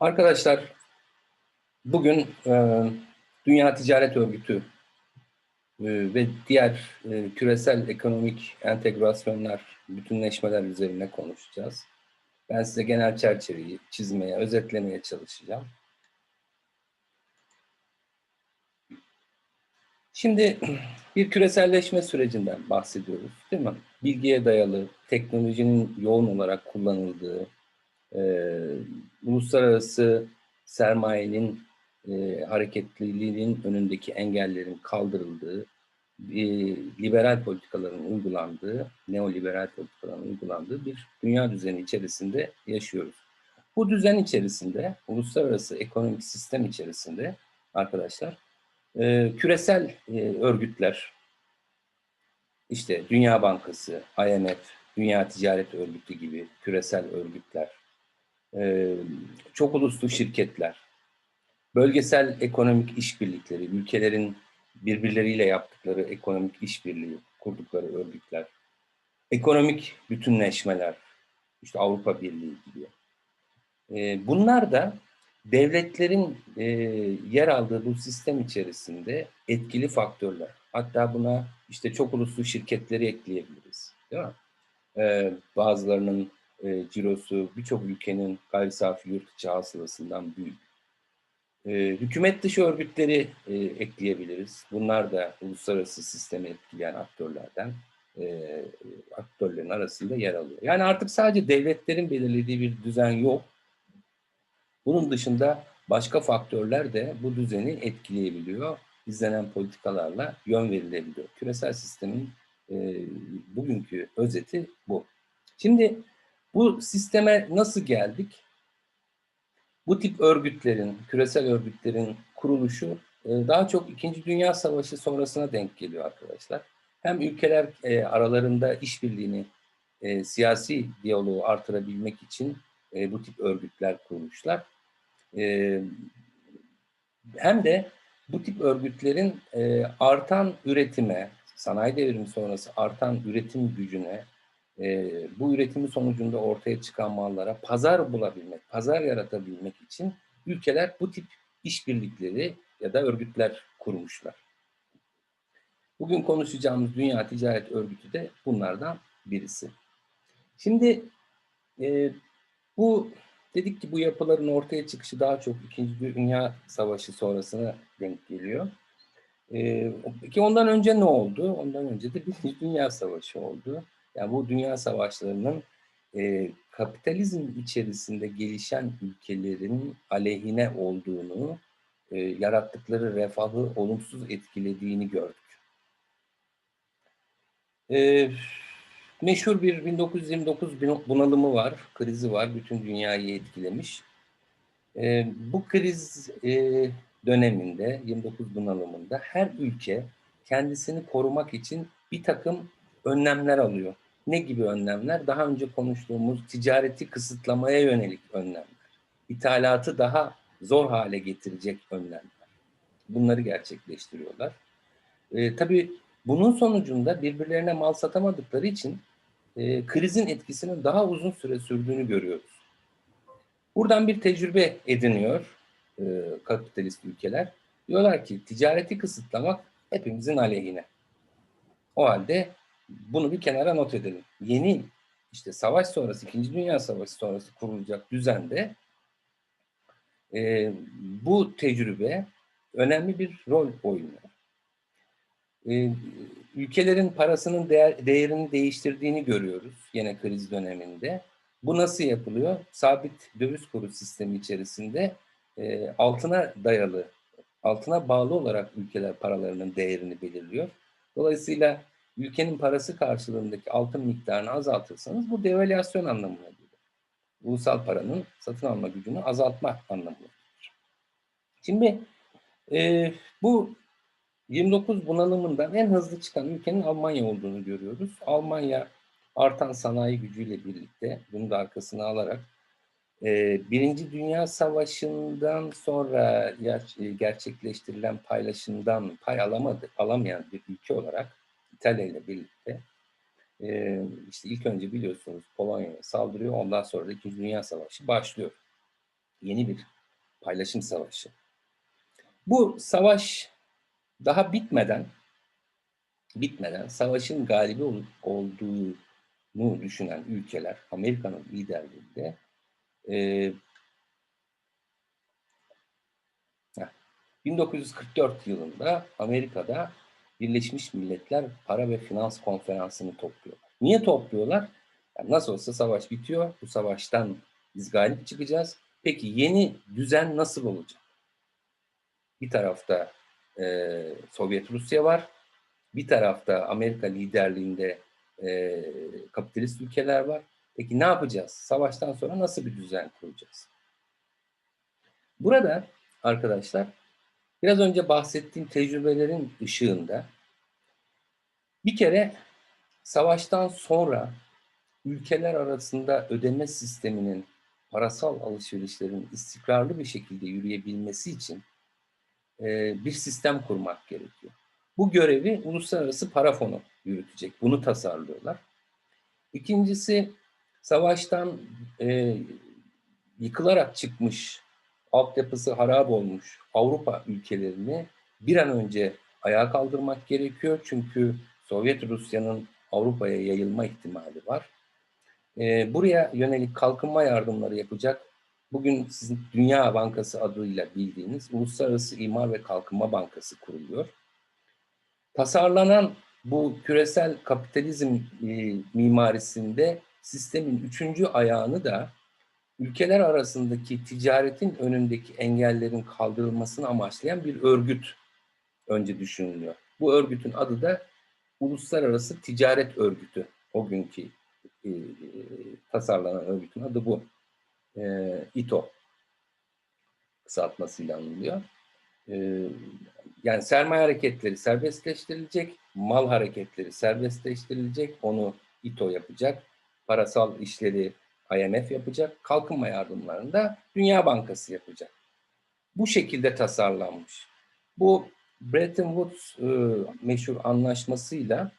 Arkadaşlar, bugün e, Dünya Ticaret Örgütü e, ve diğer e, küresel ekonomik entegrasyonlar, bütünleşmeler üzerine konuşacağız. Ben size genel çerçeveyi çizmeye, özetlemeye çalışacağım. Şimdi bir küreselleşme sürecinden bahsediyoruz, değil mi? Bilgiye dayalı, teknolojinin yoğun olarak kullanıldığı, e, uluslararası sermayenin e, hareketliliğinin önündeki engellerin kaldırıldığı, e, liberal politikaların uygulandığı, neoliberal politikaların uygulandığı bir dünya düzeni içerisinde yaşıyoruz. Bu düzen içerisinde, uluslararası ekonomik sistem içerisinde arkadaşlar, e, küresel e, örgütler, işte Dünya Bankası, IMF, Dünya Ticaret Örgütü gibi küresel örgütler, e, çok uluslu şirketler, bölgesel ekonomik işbirlikleri, ülkelerin birbirleriyle yaptıkları ekonomik işbirliği, kurdukları örgütler, ekonomik bütünleşmeler, işte Avrupa Birliği gibi. E, bunlar da devletlerin e, yer aldığı bu sistem içerisinde etkili faktörler. Hatta buna işte çok uluslu şirketleri ekleyebiliriz. Değil mi? E, bazılarının e, cirosu birçok ülkenin gayri safi yurt içi hasılasından büyük. E, hükümet dışı örgütleri e, ekleyebiliriz. Bunlar da uluslararası sistemi etkileyen aktörlerden e, aktörlerin arasında yer alıyor. Yani artık sadece devletlerin belirlediği bir düzen yok. Bunun dışında başka faktörler de bu düzeni etkileyebiliyor. İzlenen politikalarla yön verilebiliyor. Küresel sistemin e, bugünkü özeti bu. Şimdi bu sisteme nasıl geldik? Bu tip örgütlerin, küresel örgütlerin kuruluşu e, daha çok İkinci Dünya Savaşı sonrasına denk geliyor arkadaşlar. Hem ülkeler e, aralarında işbirliğini, e, siyasi diyaloğu artırabilmek için bu tip örgütler kurmuşlar. Hem de bu tip örgütlerin artan üretime, sanayi devrimi sonrası artan üretim gücüne, e, bu üretimin sonucunda ortaya çıkan mallara pazar bulabilmek, pazar yaratabilmek için ülkeler bu tip işbirlikleri ya da örgütler kurmuşlar. Bugün konuşacağımız Dünya Ticaret Örgütü de bunlardan birisi. Şimdi e, bu dedik ki bu yapıların ortaya çıkışı daha çok İkinci Dünya Savaşı sonrasına denk geliyor. E, peki ondan önce ne oldu? Ondan önce de Birinci Dünya Savaşı oldu. Yani bu dünya savaşlarının e, kapitalizm içerisinde gelişen ülkelerin aleyhine olduğunu, e, yarattıkları refahı olumsuz etkilediğini gördük. E, meşhur bir 1929 bunalımı var, krizi var, bütün dünyayı etkilemiş. E, bu kriz e, döneminde, 29 bunalımında her ülke kendisini korumak için bir takım önlemler alıyor. Ne gibi önlemler? Daha önce konuştuğumuz ticareti kısıtlamaya yönelik önlemler. İthalatı daha zor hale getirecek önlemler. Bunları gerçekleştiriyorlar. E, tabii bunun sonucunda birbirlerine mal satamadıkları için e, krizin etkisinin daha uzun süre sürdüğünü görüyoruz. Buradan bir tecrübe ediniyor e, kapitalist ülkeler. Diyorlar ki ticareti kısıtlamak hepimizin aleyhine. O halde bunu bir kenara not edelim. Yeni işte savaş sonrası, İkinci Dünya Savaşı sonrası kurulacak düzende e, bu tecrübe önemli bir rol oynuyor. E, ülkelerin parasının değer, değerini değiştirdiğini görüyoruz yine kriz döneminde. Bu nasıl yapılıyor? Sabit döviz kuru sistemi içerisinde e, altına dayalı, altına bağlı olarak ülkeler paralarının değerini belirliyor. Dolayısıyla ülkenin parası karşılığındaki altın miktarını azaltırsanız bu devalüasyon anlamına gelir. Ulusal paranın satın alma gücünü azaltma anlamına gelir. Şimdi e, bu 29 bunalımından en hızlı çıkan ülkenin Almanya olduğunu görüyoruz. Almanya artan sanayi gücüyle birlikte bunu da arkasına alarak e, Birinci Dünya Savaşı'ndan sonra gerçekleştirilen paylaşımdan pay alamadı, alamayan bir ülke olarak İtalya ile birlikte e, işte ilk önce biliyorsunuz Polonya'ya saldırıyor. Ondan sonra da İkinci Dünya Savaşı başlıyor. Yeni bir paylaşım savaşı. Bu savaş daha bitmeden bitmeden savaşın galibi ol- olduğunu düşünen ülkeler Amerika'nın liderliğinde e, heh, 1944 yılında Amerika'da Birleşmiş Milletler Para ve Finans Konferansı'nı topluyorlar. Niye topluyorlar? Yani nasıl olsa savaş bitiyor. Bu savaştan biz galip çıkacağız. Peki yeni düzen nasıl olacak? Bir tarafta e, Sovyet Rusya var. Bir tarafta Amerika liderliğinde e, kapitalist ülkeler var. Peki ne yapacağız? Savaştan sonra nasıl bir düzen kuracağız? Burada arkadaşlar biraz önce bahsettiğim tecrübelerin ışığında bir kere savaştan sonra ülkeler arasında ödeme sisteminin parasal alışverişlerin istikrarlı bir şekilde yürüyebilmesi için e, bir sistem kurmak gerekiyor. Bu görevi Uluslararası Para Fonu yürütecek. Bunu tasarlıyorlar. İkincisi savaştan e, yıkılarak çıkmış, altyapısı harap olmuş Avrupa ülkelerini bir an önce ayağa kaldırmak gerekiyor. Çünkü Sovyet Rusya'nın Avrupa'ya yayılma ihtimali var. E, buraya yönelik kalkınma yardımları yapacak bugün sizin Dünya Bankası adıyla bildiğiniz Uluslararası İmar ve Kalkınma Bankası kuruluyor. Tasarlanan bu küresel kapitalizm e, mimarisinde sistemin üçüncü ayağını da ülkeler arasındaki ticaretin önündeki engellerin kaldırılmasını amaçlayan bir örgüt önce düşünülüyor. Bu örgütün adı da Uluslararası Ticaret Örgütü. O günkü e, tasarlanan örgütün adı bu. E, İTO kısaltmasıyla anılıyor. E, yani sermaye hareketleri serbestleştirilecek, mal hareketleri serbestleştirilecek, onu İTO yapacak, parasal işleri IMF yapacak, kalkınma yardımlarını da Dünya Bankası yapacak. Bu şekilde tasarlanmış. Bu Bretton Woods e, meşhur anlaşmasıyla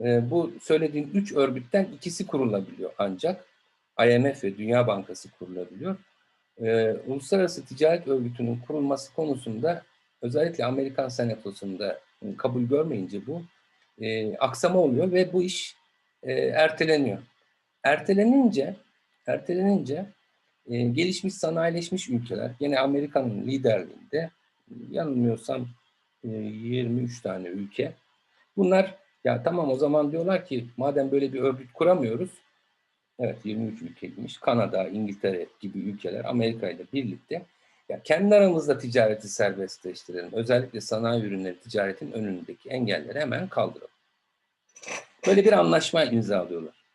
e, bu söylediğim üç örgütten ikisi kurulabiliyor ancak IMF ve Dünya Bankası kurulabiliyor. E, Uluslararası Ticaret Örgütü'nün kurulması konusunda özellikle Amerikan Senatosu'nda kabul görmeyince bu e, aksama oluyor ve bu iş e, erteleniyor. Ertelenince ertelenince e, gelişmiş sanayileşmiş ülkeler yine Amerika'nın liderliğinde yanılmıyorsam e, 23 tane ülke bunlar ya tamam o zaman diyorlar ki madem böyle bir örgüt kuramıyoruz evet 23 ülkeymiş Kanada, İngiltere gibi ülkeler Amerika ile birlikte ya kendi aramızda ticareti serbestleştirelim. Özellikle sanayi ürünleri ticaretin önündeki engelleri hemen kaldıralım. Böyle bir anlaşma imzalıyorlar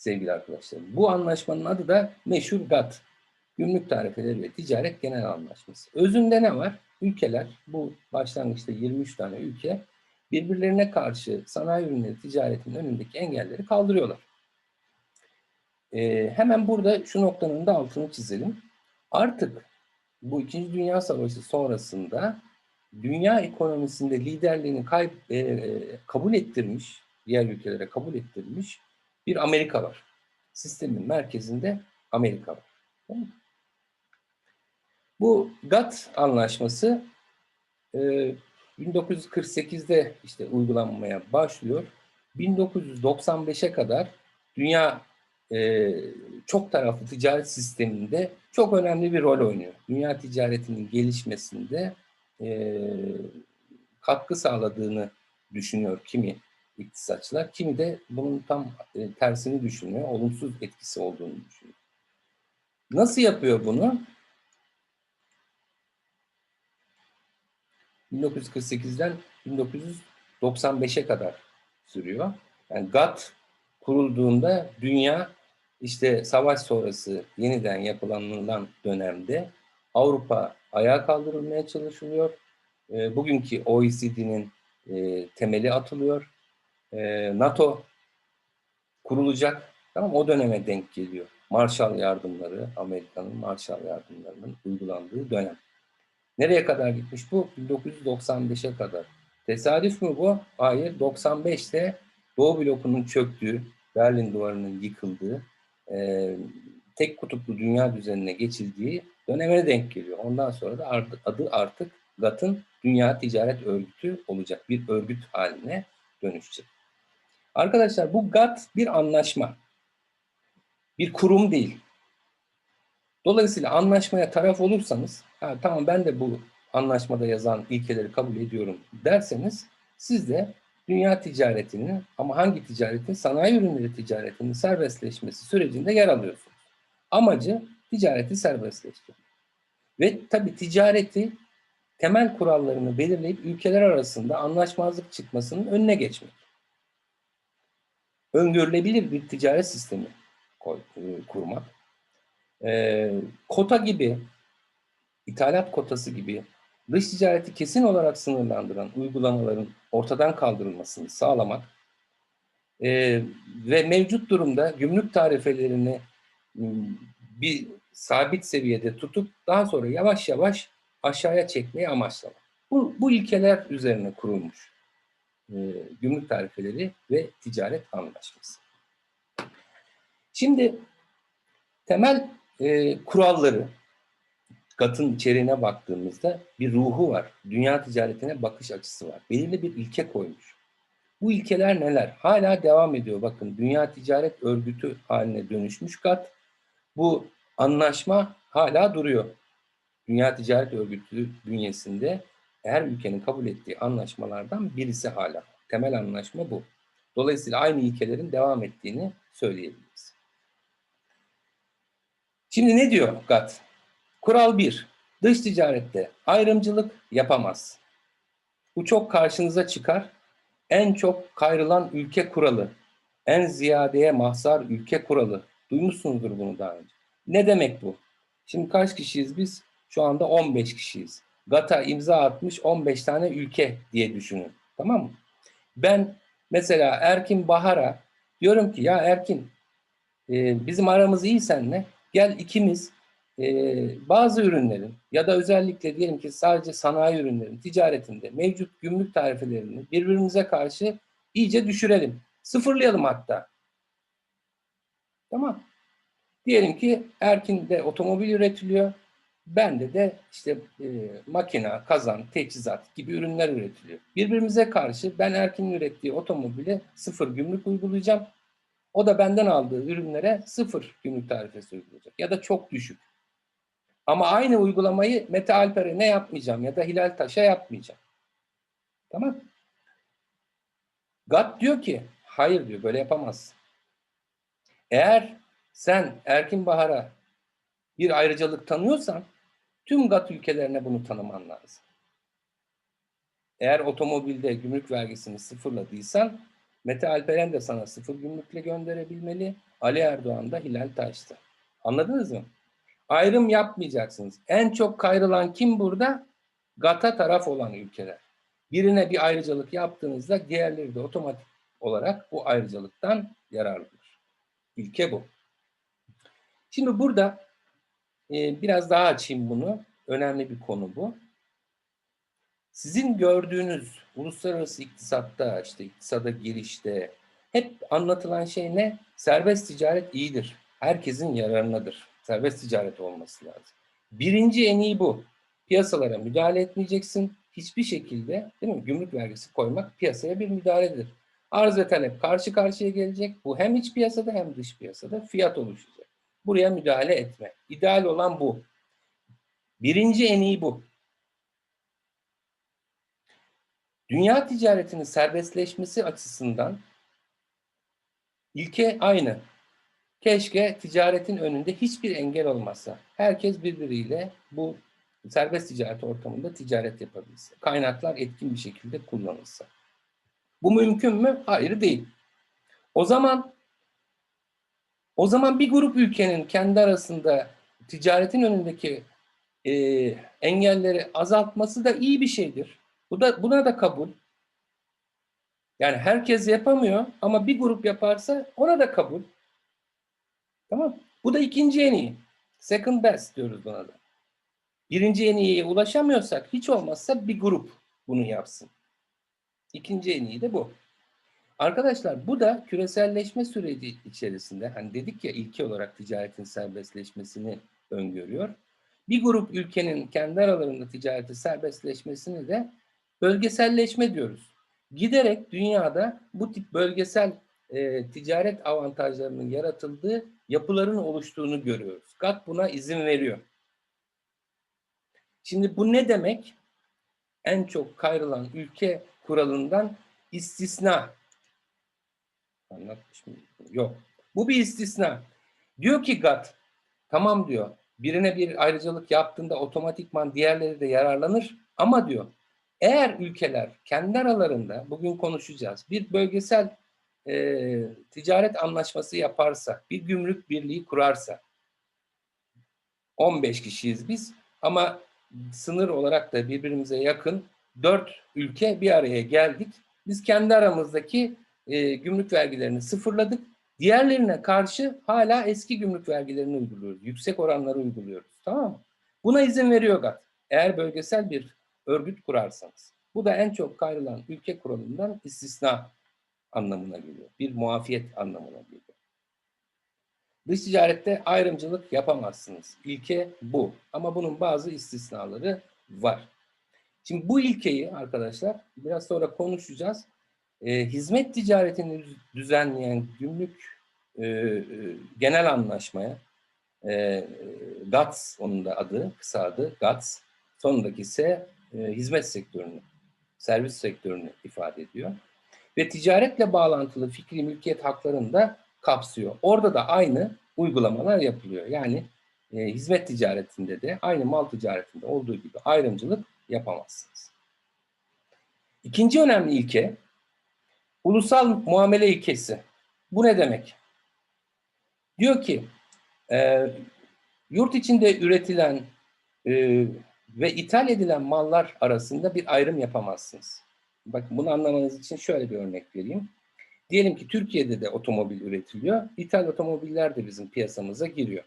sevgili arkadaşlar. Bu anlaşmanın adı da meşhur GATT. Gümrük Tarifeleri ve Ticaret Genel Anlaşması. Özünde ne var? Ülkeler, bu başlangıçta 23 tane ülke birbirlerine karşı sanayi ürünleri ticaretin önündeki engelleri kaldırıyorlar. Ee, hemen burada şu noktanın da altını çizelim. Artık bu İkinci Dünya Savaşı sonrasında dünya ekonomisinde liderliğini kayb e, kabul ettirmiş, diğer ülkelere kabul ettirmiş bir Amerika var. Sistemin merkezinde Amerika var. Bu GATT anlaşması e, 1948'de işte uygulanmaya başlıyor. 1995'e kadar dünya e, çok taraflı ticaret sisteminde çok önemli bir rol oynuyor. Dünya ticaretinin gelişmesinde e, katkı sağladığını düşünüyor kimi iktisatçılar. Kimi de bunun tam e, tersini düşünüyor, olumsuz etkisi olduğunu düşünüyor. Nasıl yapıyor bunu? 1948'den 1995'e kadar sürüyor. Yani GATT kurulduğunda dünya işte savaş sonrası yeniden yapılanılan dönemde Avrupa ayağa kaldırılmaya çalışılıyor. E, bugünkü OECD'nin e, temeli atılıyor. E, NATO kurulacak. Tamam o döneme denk geliyor. Marshall yardımları, Amerika'nın Marshall yardımlarının uygulandığı dönem. Nereye kadar gitmiş bu? 1995'e kadar. Tesadüf mü bu? Hayır. 95'te Doğu blokunun çöktüğü, Berlin duvarının yıkıldığı, e, tek kutuplu dünya düzenine geçildiği dönemine denk geliyor. Ondan sonra da adı artık GATT'ın Dünya Ticaret Örgütü olacak. Bir örgüt haline dönüşecek. Arkadaşlar bu GATT bir anlaşma. Bir kurum değil. Dolayısıyla anlaşmaya taraf olursanız, ha, tamam ben de bu anlaşmada yazan ilkeleri kabul ediyorum derseniz siz de dünya ticaretinin ama hangi ticaretin? Sanayi ürünleri ticaretinin serbestleşmesi sürecinde yer alıyorsunuz. Amacı ticareti serbestleştirmek. Ve tabii ticareti temel kurallarını belirleyip ülkeler arasında anlaşmazlık çıkmasının önüne geçmek. Öngörülebilir bir ticaret sistemi e, kurmak. E, kota gibi, ithalat kotası gibi dış ticareti kesin olarak sınırlandıran uygulamaların ortadan kaldırılmasını sağlamak e, ve mevcut durumda gümrük tarifelerini bir sabit seviyede tutup daha sonra yavaş yavaş aşağıya çekmeyi amaçlamak. Bu, bu ilkeler üzerine kurulmuş e, gümrük tarifeleri ve ticaret anlaşması. Şimdi temel e, kuralları GATT'ın içeriğine baktığımızda bir ruhu var. Dünya ticaretine bakış açısı var. Belirli bir ilke koymuş. Bu ilkeler neler? Hala devam ediyor. Bakın Dünya Ticaret Örgütü haline dönüşmüş GATT. Bu anlaşma hala duruyor. Dünya Ticaret Örgütü bünyesinde her ülkenin kabul ettiği anlaşmalardan birisi hala. Temel anlaşma bu. Dolayısıyla aynı ilkelerin devam ettiğini söyleyebiliriz. Şimdi ne diyor GATT? Kural 1. Dış ticarette ayrımcılık yapamaz. Bu çok karşınıza çıkar. En çok kayrılan ülke kuralı. En ziyadeye mahzar ülke kuralı. Duymuşsunuzdur bunu daha önce. Ne demek bu? Şimdi kaç kişiyiz biz? Şu anda 15 kişiyiz. GAT'a imza atmış 15 tane ülke diye düşünün. Tamam mı? Ben mesela Erkin Bahar'a diyorum ki ya Erkin e, bizim aramız iyi seninle. Gel ikimiz e, bazı ürünlerin ya da özellikle diyelim ki sadece sanayi ürünlerin ticaretinde mevcut gümrük tarifelerini birbirimize karşı iyice düşürelim. Sıfırlayalım hatta. Tamam. Diyelim ki Erkin'de otomobil üretiliyor. Bende de işte e, makina, kazan, teçhizat gibi ürünler üretiliyor. Birbirimize karşı ben Erkin'in ürettiği otomobile sıfır gümrük uygulayacağım. O da benden aldığı ürünlere sıfır gümrük tarifesi uygulayacak. Ya da çok düşük. Ama aynı uygulamayı Mete Alper'e ne yapmayacağım ya da Hilal Taş'a yapmayacağım. Tamam. GATT diyor ki hayır diyor böyle yapamazsın. Eğer sen Erkin Bahar'a bir ayrıcalık tanıyorsan tüm GATT ülkelerine bunu tanıman lazım. Eğer otomobilde gümrük vergisini sıfırladıysan Mete Alperen de sana sıfır gümrükle gönderebilmeli. Ali Erdoğan da Hilal Taş'ta. Anladınız mı? Ayrım yapmayacaksınız. En çok kayrılan kim burada? GAT'a taraf olan ülkeler. Birine bir ayrıcalık yaptığınızda diğerleri de otomatik olarak bu ayrıcalıktan yararlanır. İlke bu. Şimdi burada e, biraz daha açayım bunu. Önemli bir konu bu. Sizin gördüğünüz uluslararası iktisatta, işte iktisada girişte hep anlatılan şey ne? Serbest ticaret iyidir. Herkesin yararınadır. Serbest ticaret olması lazım. Birinci en iyi bu. Piyasalara müdahale etmeyeceksin. Hiçbir şekilde değil mi? Gümrük vergisi koymak piyasaya bir müdahaledir. Arz ve talep karşı karşıya gelecek. Bu hem iç piyasada hem dış piyasada fiyat oluşacak. Buraya müdahale etme. İdeal olan bu. Birinci en iyi bu. Dünya ticaretinin serbestleşmesi açısından ilke aynı. Keşke ticaretin önünde hiçbir engel olmasa. Herkes birbiriyle bu serbest ticaret ortamında ticaret yapabilse. Kaynaklar etkin bir şekilde kullanılsa. Bu mümkün mü? Hayır değil. O zaman o zaman bir grup ülkenin kendi arasında ticaretin önündeki e, engelleri azaltması da iyi bir şeydir. Bu da buna da kabul. Yani herkes yapamıyor ama bir grup yaparsa ona da kabul. Tamam. Bu da ikinci en iyi. Second best diyoruz buna da. Birinci en iyiye ulaşamıyorsak hiç olmazsa bir grup bunu yapsın. İkinci en iyi de bu. Arkadaşlar bu da küreselleşme süreci içerisinde hani dedik ya ilki olarak ticaretin serbestleşmesini öngörüyor. Bir grup ülkenin kendi aralarında ticareti serbestleşmesini de bölgeselleşme diyoruz. Giderek dünyada bu tip bölgesel e, ticaret avantajlarının yaratıldığı yapıların oluştuğunu görüyoruz. GATT buna izin veriyor. Şimdi bu ne demek? En çok kayrılan ülke kuralından istisna. Anlatmış mıyım? Yok. Bu bir istisna. Diyor ki GATT, tamam diyor, birine bir ayrıcalık yaptığında otomatikman diğerleri de yararlanır. Ama diyor, eğer ülkeler kendi aralarında, bugün konuşacağız, bir bölgesel e, ticaret anlaşması yaparsa, bir gümrük birliği kurarsa, 15 kişiyiz biz ama sınır olarak da birbirimize yakın 4 ülke bir araya geldik. Biz kendi aramızdaki e, gümrük vergilerini sıfırladık. Diğerlerine karşı hala eski gümrük vergilerini uyguluyoruz. Yüksek oranları uyguluyoruz. Tamam mı? Buna izin veriyor GATT. Eğer bölgesel bir örgüt kurarsanız. Bu da en çok kayrılan ülke kuralından istisna anlamına geliyor. Bir muafiyet anlamına geliyor. Dış ticarette ayrımcılık yapamazsınız. İlke bu. Ama bunun bazı istisnaları var. Şimdi bu ilkeyi arkadaşlar biraz sonra konuşacağız. E, hizmet ticaretini düzenleyen gümrük e, e, genel anlaşmaya e, GATS onun da adı, kısa adı GATS. Sonundaki ise e, hizmet sektörünü, servis sektörünü ifade ediyor. Ve ticaretle bağlantılı fikri mülkiyet haklarını da kapsıyor. Orada da aynı uygulamalar yapılıyor. Yani e, hizmet ticaretinde de aynı mal ticaretinde olduğu gibi ayrımcılık yapamazsınız. İkinci önemli ilke ulusal muamele ilkesi. Bu ne demek? Diyor ki e, yurt içinde üretilen e, ve ithal edilen mallar arasında bir ayrım yapamazsınız. Bakın bunu anlamanız için şöyle bir örnek vereyim. Diyelim ki Türkiye'de de otomobil üretiliyor. İthal otomobiller de bizim piyasamıza giriyor.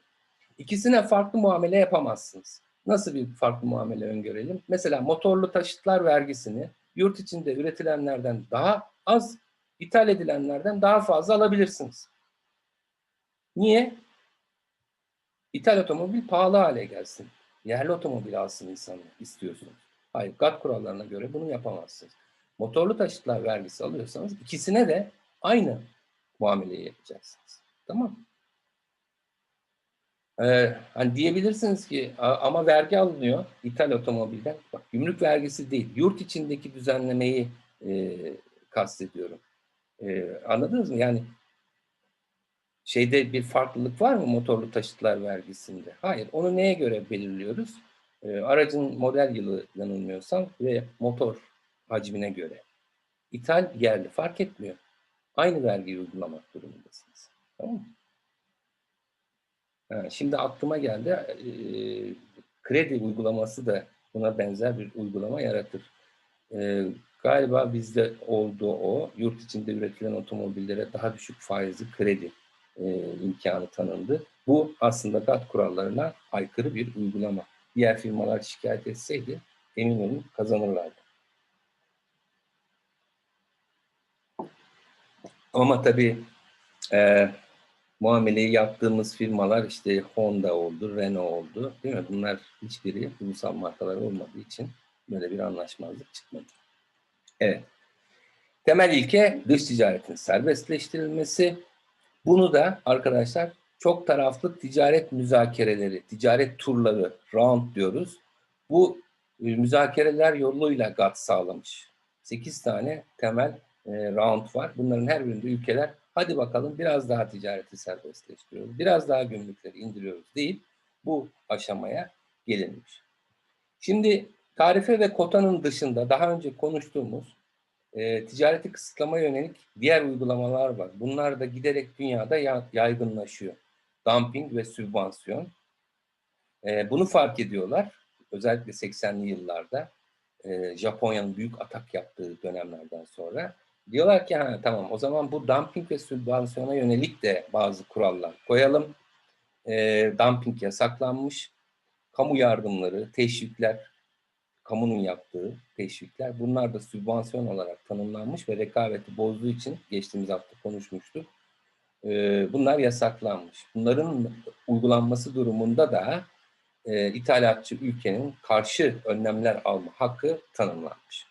İkisine farklı muamele yapamazsınız. Nasıl bir farklı muamele öngörelim? Mesela motorlu taşıtlar vergisini yurt içinde üretilenlerden daha az, ithal edilenlerden daha fazla alabilirsiniz. Niye? İthal otomobil pahalı hale gelsin. Yerli otomobil alsın insanlar istiyorsunuz. Hayır, GATT kurallarına göre bunu yapamazsınız. Motorlu taşıtlar vergisi alıyorsanız ikisine de aynı muameleyi yapacaksınız. Tamam ee, hani diyebilirsiniz ki ama vergi alınıyor ithal otomobilden. Bak gümrük vergisi değil, yurt içindeki düzenlemeyi e, kastediyorum. E, anladınız mı? Yani şeyde bir farklılık var mı motorlu taşıtlar vergisinde? Hayır. Onu neye göre belirliyoruz? E, aracın model yılı yanılmıyorsam ve motor hacmine göre. İthal yerli fark etmiyor. Aynı vergiyi uygulamak durumundasınız. Tamam mı? şimdi aklıma geldi. E, kredi uygulaması da buna benzer bir uygulama yaratır. E, galiba bizde oldu o. Yurt içinde üretilen otomobillere daha düşük faizli kredi e, imkanı tanındı. Bu aslında GATT kurallarına aykırı bir uygulama. Diğer firmalar şikayet etseydi emin olun kazanırlardı. Ama tabii e, muameleyi yaptığımız firmalar işte Honda oldu, Renault oldu. Değil mi? Bunlar hiçbiri ulusal markalar olmadığı için böyle bir anlaşmazlık çıkmadı. Evet. Temel ilke dış ticaretin serbestleştirilmesi. Bunu da arkadaşlar çok taraflı ticaret müzakereleri, ticaret turları, round diyoruz. Bu e, müzakereler yoluyla GATT sağlamış. 8 tane temel e, round var. Bunların her birinde ülkeler hadi bakalım biraz daha ticareti serbestleştiriyoruz, biraz daha gümrükleri indiriyoruz değil bu aşamaya gelinmiş. Şimdi tarife ve kotanın dışında daha önce konuştuğumuz e, ticareti kısıtlama yönelik diğer uygulamalar var. Bunlar da giderek dünyada yaygınlaşıyor. Dumping ve sübvansiyon. E, bunu fark ediyorlar. Özellikle 80'li yıllarda e, Japonya'nın büyük atak yaptığı dönemlerden sonra Diyorlar ki ha, tamam o zaman bu dumping ve sübvansiyona yönelik de bazı kurallar koyalım. E, dumping yasaklanmış. Kamu yardımları, teşvikler, kamunun yaptığı teşvikler bunlar da sübvansiyon olarak tanımlanmış ve rekabeti bozduğu için geçtiğimiz hafta konuşmuştuk. E, bunlar yasaklanmış. Bunların uygulanması durumunda da e, ithalatçı ülkenin karşı önlemler alma hakkı tanımlanmış.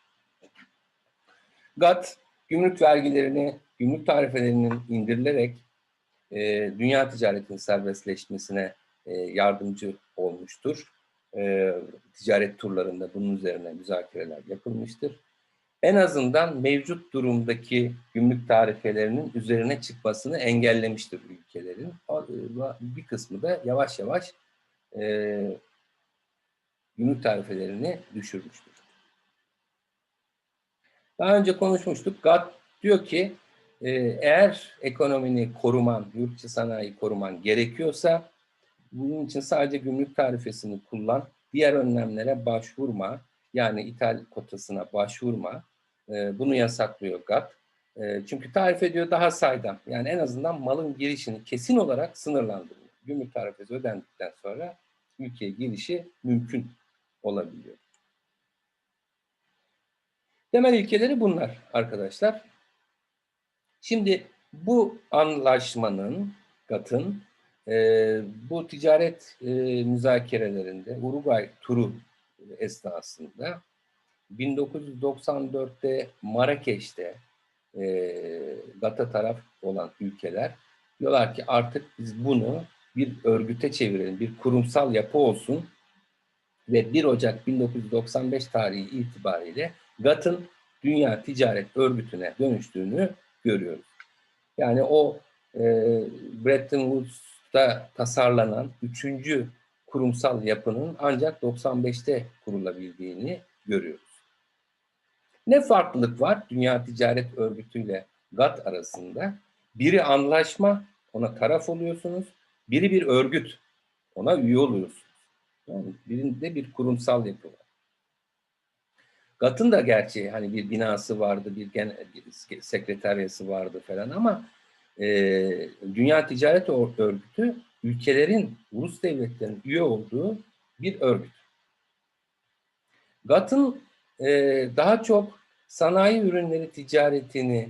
GATT, gümrük vergilerini, gümrük tarifelerinin indirilerek e, dünya ticaretinin serbestleşmesine e, yardımcı olmuştur. E, ticaret turlarında bunun üzerine müzakereler yapılmıştır. En azından mevcut durumdaki gümrük tarifelerinin üzerine çıkmasını engellemiştir ülkelerin. Bir kısmı da yavaş yavaş e, gümrük tarifelerini düşürmüştür. Daha önce konuşmuştuk. GATT diyor ki e, eğer ekonomini koruman, yurt içi sanayi koruman gerekiyorsa bunun için sadece gümrük tarifesini kullan, diğer önlemlere başvurma, yani ithal kotasına başvurma. E, bunu yasaklıyor GATT. E, çünkü tarif ediyor daha saydam. Yani en azından malın girişini kesin olarak sınırlandırıyor. Gümrük tarifesi ödendikten sonra ülkeye girişi mümkün olabiliyor. Temel ilkeleri bunlar arkadaşlar. Şimdi bu anlaşmanın, GATT'ın e, bu ticaret e, müzakerelerinde Uruguay turu esnasında 1994'te Marrakeş'te e, GATT'a taraf olan ülkeler diyorlar ki artık biz bunu bir örgüte çevirelim, bir kurumsal yapı olsun ve 1 Ocak 1995 tarihi itibariyle GATT'ın Dünya Ticaret Örgütü'ne dönüştüğünü görüyoruz. Yani o e, Bretton Woods'ta tasarlanan üçüncü kurumsal yapının ancak 95'te kurulabildiğini görüyoruz. Ne farklılık var Dünya Ticaret Örgütü ile GATT arasında? Biri anlaşma, ona taraf oluyorsunuz. Biri bir örgüt, ona üye oluyorsunuz. Yani birinde bir kurumsal yapı var. GATT'ın da gerçi hani bir binası vardı, bir, gen, bir sekreteryası vardı falan ama e, Dünya Ticaret Örgütü ülkelerin, ulus devletlerin üye olduğu bir örgüt. GATT'ın e, daha çok sanayi ürünleri ticaretini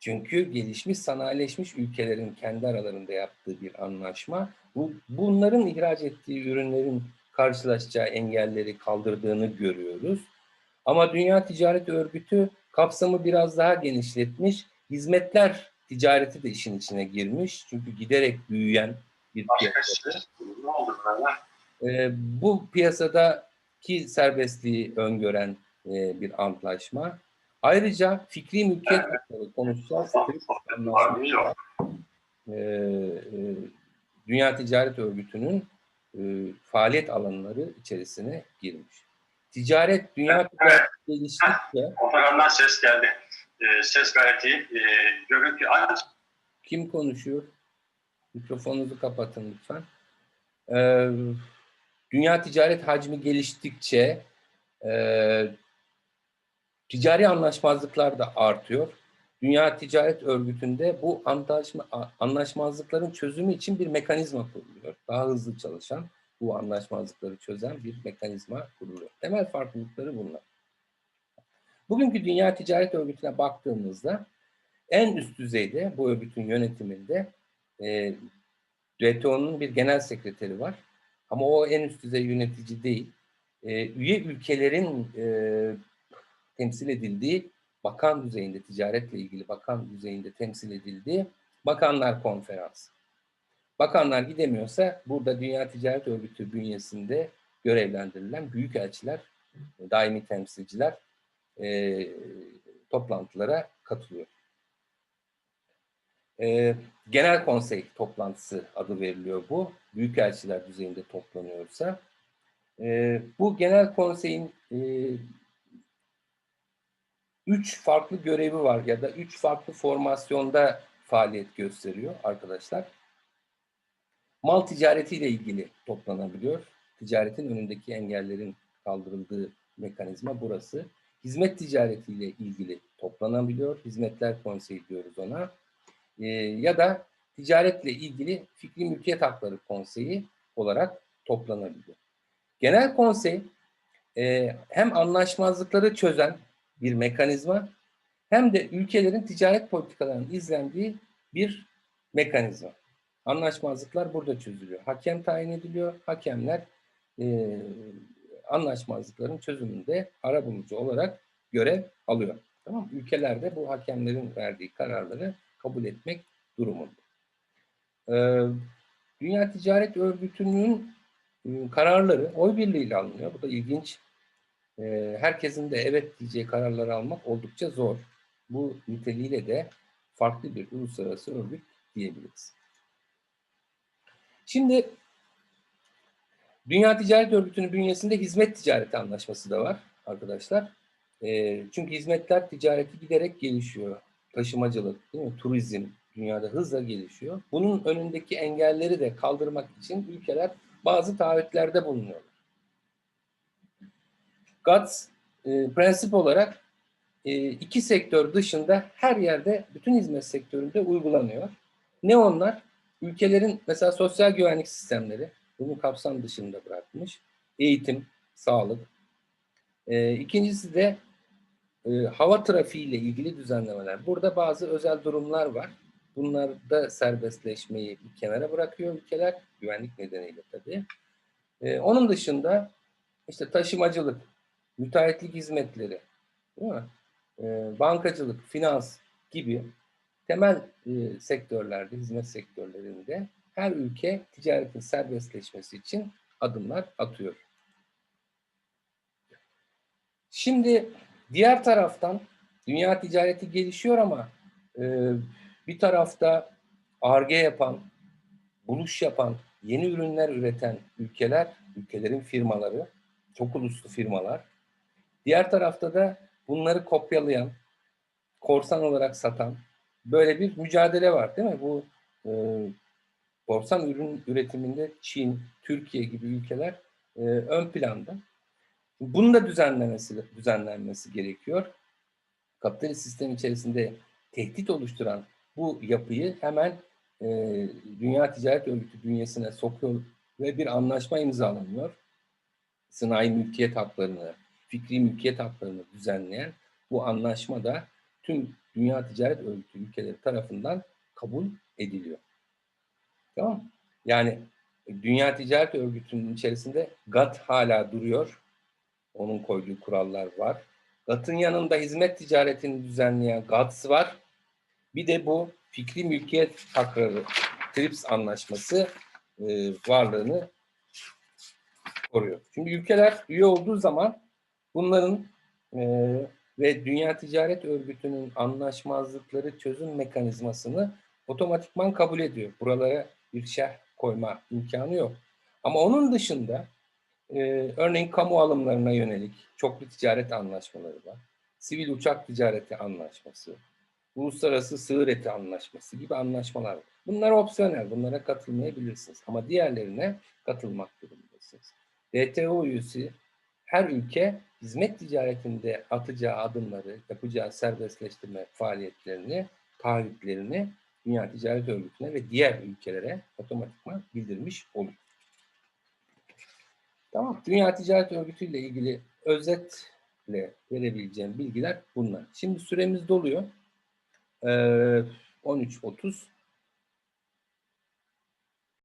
çünkü gelişmiş sanayileşmiş ülkelerin kendi aralarında yaptığı bir anlaşma bu, bunların ihraç ettiği ürünlerin karşılaşacağı engelleri kaldırdığını görüyoruz. Ama Dünya Ticaret Örgütü kapsamı biraz daha genişletmiş. Hizmetler ticareti de işin içine girmiş. Çünkü giderek büyüyen bir piyasa. Ee, bu piyasadaki serbestliği öngören e, bir antlaşma. Ayrıca fikri mülkiyet hakları konuşacağız. Ee, e, Dünya Ticaret Örgütü'nün e, faaliyet alanları içerisine girmiş. Ticaret, dünya ticareti geliştikçe... Otogardan ses geldi. E, ses iyi. E, görüntü aç. Kim konuşuyor? Mikrofonunuzu kapatın lütfen. Ee, dünya ticaret hacmi geliştikçe e, ticari anlaşmazlıklar da artıyor. Dünya Ticaret Örgütü'nde bu anlaşma, anlaşmazlıkların çözümü için bir mekanizma kuruluyor. Daha hızlı çalışan, bu anlaşmazlıkları çözen bir mekanizma kuruluyor. Temel farklılıkları bunlar. Bugünkü Dünya Ticaret Örgütü'ne baktığımızda en üst düzeyde bu örgütün yönetiminde e, WTO'nun bir genel sekreteri var. Ama o en üst düzey yönetici değil. E, üye ülkelerin e, temsil edildiği bakan düzeyinde, ticaretle ilgili bakan düzeyinde temsil edildiği Bakanlar Konferansı. Bakanlar gidemiyorsa burada Dünya Ticaret Örgütü bünyesinde görevlendirilen büyükelçiler, daimi temsilciler e, toplantılara katılıyor. E, Genel Konsey toplantısı adı veriliyor bu. Büyükelçiler düzeyinde toplanıyorsa. E, bu Genel Konsey'in e, üç farklı görevi var ya da üç farklı formasyonda faaliyet gösteriyor arkadaşlar. Mal ticaretiyle ilgili toplanabiliyor. Ticaretin önündeki engellerin kaldırıldığı mekanizma burası. Hizmet ticaretiyle ilgili toplanabiliyor. Hizmetler konseyi diyoruz ona. Ee, ya da ticaretle ilgili fikri mülkiyet hakları konseyi olarak toplanabiliyor. Genel konsey e, hem anlaşmazlıkları çözen bir mekanizma hem de ülkelerin ticaret politikalarının izlendiği bir mekanizma. Anlaşmazlıklar burada çözülüyor. Hakem tayin ediliyor. Hakemler e, anlaşmazlıkların çözümünde arabulucu olarak görev alıyor. Tamam mı? Ülkeler de bu hakemlerin verdiği kararları kabul etmek durumunda. Ee, Dünya Ticaret Örgütü'nün e, kararları oy birliğiyle alınıyor. Bu da ilginç. Ee, herkesin de evet diyeceği kararları almak oldukça zor. Bu niteliğiyle de farklı bir uluslararası örgüt diyebiliriz. Şimdi Dünya Ticaret Örgütü'nün bünyesinde hizmet ticareti anlaşması da var arkadaşlar. E, çünkü hizmetler ticareti giderek gelişiyor. Taşımacılık, değil mi? turizm dünyada hızla gelişiyor. Bunun önündeki engelleri de kaldırmak için ülkeler bazı taahhütlerde bulunuyorlar. GATS e, prensip olarak e, iki sektör dışında her yerde bütün hizmet sektöründe uygulanıyor. Ne onlar? Ülkelerin mesela sosyal güvenlik sistemleri bunu kapsam dışında bırakmış. Eğitim, sağlık. E, ikincisi de e, hava trafiği ile ilgili düzenlemeler. Burada bazı özel durumlar var. Bunlarda serbestleşmeyi bir kenara bırakıyor ülkeler. Güvenlik nedeniyle tabii. E, onun dışında işte taşımacılık, müteahhitlik hizmetleri, değil mi? E, bankacılık, finans gibi temel e, sektörlerde, hizmet sektörlerinde her ülke ticaretin serbestleşmesi için adımlar atıyor. Şimdi diğer taraftan dünya ticareti gelişiyor ama e, bir tarafta ARGE yapan, buluş yapan, yeni ürünler üreten ülkeler, ülkelerin firmaları, çok uluslu firmalar. Diğer tarafta da bunları kopyalayan, korsan olarak satan böyle bir mücadele var değil mi? Bu e, korsan ürün üretiminde Çin, Türkiye gibi ülkeler e, ön planda. Bunun da düzenlemesi, düzenlenmesi gerekiyor. Kapitalist sistem içerisinde tehdit oluşturan bu yapıyı hemen e, Dünya Ticaret Örgütü bünyesine sokuyor ve bir anlaşma imzalanıyor. Sınai mülkiyet haklarını, fikri mülkiyet haklarını düzenleyen bu anlaşma da tüm Dünya Ticaret Örgütü ülkeleri tarafından kabul ediliyor. Tamam? Yani Dünya Ticaret Örgütü'nün içerisinde GATT hala duruyor. Onun koyduğu kurallar var. GATT'ın yanında hizmet ticaretini düzenleyen GATS var. Bir de bu fikri mülkiyet hakları TRIPS anlaşması e, varlığını koruyor. Şimdi ülkeler üye olduğu zaman bunların e, ve Dünya Ticaret Örgütü'nün anlaşmazlıkları çözüm mekanizmasını otomatikman kabul ediyor. Buralara bir şerh koyma imkanı yok. Ama onun dışında e, örneğin kamu alımlarına yönelik çoklu ticaret anlaşmaları var. Sivil uçak ticareti anlaşması, uluslararası sığır eti anlaşması gibi anlaşmalar var. Bunlar opsiyonel, bunlara katılmayabilirsiniz. Ama diğerlerine katılmak durumundasınız. WTO üyesi her ülke hizmet ticaretinde atacağı adımları, yapacağı serbestleştirme faaliyetlerini, taahhütlerini Dünya Ticaret Örgütü'ne ve diğer ülkelere otomatikman bildirmiş olur. Tamam. Dünya Ticaret Örgütü ile ilgili özetle verebileceğim bilgiler bunlar. Şimdi süremiz doluyor. Ee, 13.30.